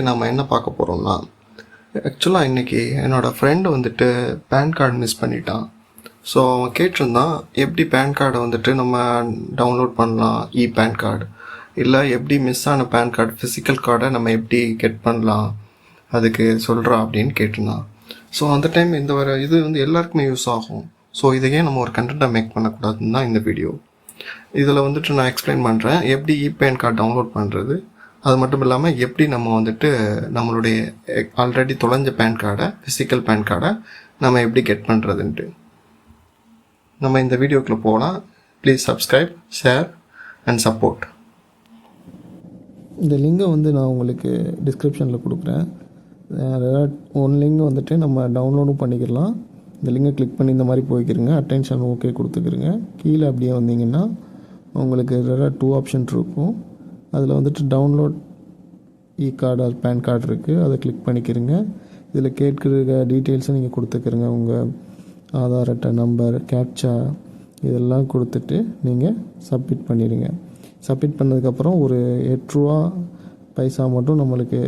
இன்றைக்கி நம்ம என்ன பார்க்க போகிறோம்னா ஆக்சுவலாக இன்றைக்கி என்னோடய ஃப்ரெண்டு வந்துட்டு பேன் கார்டு மிஸ் பண்ணிட்டான். ஸோ அவன் கேட்டிருந்தான் எப்படி பேன் கார்டை வந்துட்டு நம்ம டவுன்லோட் பண்ணலாம் இ பேன் கார்டு இல்லை எப்படி மிஸ் ஆன பேன் கார்டு ஃபிசிக்கல் கார்டை நம்ம எப்படி கெட் பண்ணலாம் அதுக்கு சொல்கிறா அப்படின்னு கேட்டிருந்தான். ஸோ அந்த டைம் இந்த வர இது வந்து எல்லாருக்குமே யூஸ் ஆகும். ஸோ இதையே நம்ம ஒரு கண்டென்ட்டாக மேக் பண்ணக்கூடாதுன்னு தான் இந்த வீடியோ இதில் வந்துட்டு நான் எக்ஸ்பிளைன் பண்ணுறேன் எப்படி இ பேன் கார்டு டவுன்லோட் பண்ணுறது அது மட்டும் இல்லாமல் எப்படி நம்ம வந்துட்டு நம்மளுடைய eh, ஆல்ரெடி தொலைஞ்ச பேன் கார்டை ஃபிசிக்கல் பேன் கார்டை நம்ம எப்படி கெட் பண்ணுறதுன்ட்டு நம்ம இந்த வீடியோக்குள்ளே போகலாம் please subscribe share and support இந்த லிங்கை வந்து நான் உங்களுக்கு டிஸ்கிரிப்ஷனில் கொடுக்குறேன். ஒன் லிங்க் வந்துட்டு நம்ம டவுன்லோடும் பண்ணிக்கலாம். இந்த லிங்கை கிளிக் பண்ணி இந்த மாதிரி போய்க்கிறங்க அட்டென்ஷன் ஓகே கொடுத்துக்கிறங்க கீழே அப்படியே வந்தீங்கன்னா உங்களுக்கு டூ ஆப்ஷன் இருக்கும். அதில் வந்துட்டு download e card or PAN card இருக்குது அதை கிளிக் பண்ணிக்கிறீங்க. இதில் கேட்குற டீட்டெயில்ஸை நீங்கள் கொடுத்துக்கிறங்க. உங்கள் ஆதார் அட்டை நம்பர் கேப்சா இதெல்லாம் கொடுத்துட்டு நீங்கள் சப்மிட் பண்ணிடுங்க. சப்மிட் பண்ணதுக்கப்புறம் ஒரு எட்ரூவா பைசா மட்டும் நம்மளுக்கு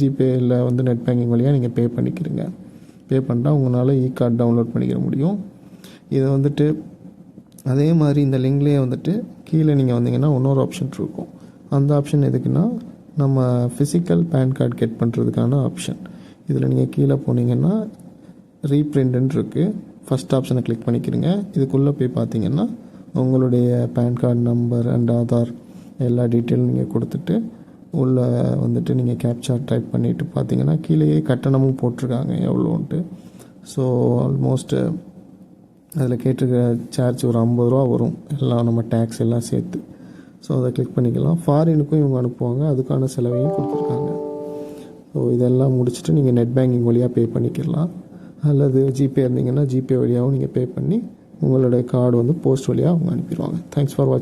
ஜிபேயில் வந்து நெட் பேங்கிங் வழியாக நீங்கள் பே பண்ணிக்கிறீங்க. பே பண்ணிட்டா உங்களால் இ கார்டு டவுன்லோட் பண்ணிக்கிற முடியும். இதை வந்துட்டு அதே மாதிரி இந்த லிங்க்லேயே வந்துட்டு கீழே நீங்கள் வந்தீங்கன்னா இன்னொரு ஆப்ஷன் இருக்கும். அந்த ஆப்ஷன் எதுக்குன்னா நம்ம ஃபிசிக்கல் பேன் கார்டு கெட் பண்ணுறதுக்கான ஆப்ஷன் இதில் நீங்கள் கீழே போனீங்கன்னா ரீப்ரிண்ட்னு இருக்குது ஃபஸ்ட் ஆப்ஷனை கிளிக் பண்ணிக்கிறீங்க இதுக்குள்ளே போய் பார்த்தீங்கன்னா உங்களுடைய PAN card number and Aadhaar எல்லா டீட்டெயிலும் நீங்கள் கொடுத்துட்டு உள்ளே வந்துட்டு நீங்கள் கேப்சா டைப் பண்ணிவிட்டு பார்த்தீங்கன்னா கீழேயே கட்டணமும் போட்டிருக்காங்க எவ்வளோன்ட்டு ஸோ ஆல்மோஸ்ட் அதில் கேட்டிருக்கிற சார்ஜ் ஒரு ஐம்பது ரூபா வரும். எல்லாம் நம்ம டேக்ஸ் எல்லாம் சேர்த்து. ஸோ அதை கிளிக் பண்ணிக்கலாம். ஃபாரினுக்கும் இவங்க அனுப்புவாங்க. அதுக்கான செலவையும் கொடுத்துருக்காங்க. ஸோ இதெல்லாம் முடிச்சுட்டு நீங்கள் நெட் பேங்கிங் வழியாக பே பண்ணிக்கலாம். அல்லது ஜிபே இருந்தீங்கன்னா ஜிபே வழியாகவும் நீங்கள் பே பண்ணி உங்களுடைய கார்டு வந்து போஸ்ட் வழியாக அவங்க அனுப்பிடுவாங்க. தேங்க்ஸ் ஃபார் வாட்சிங்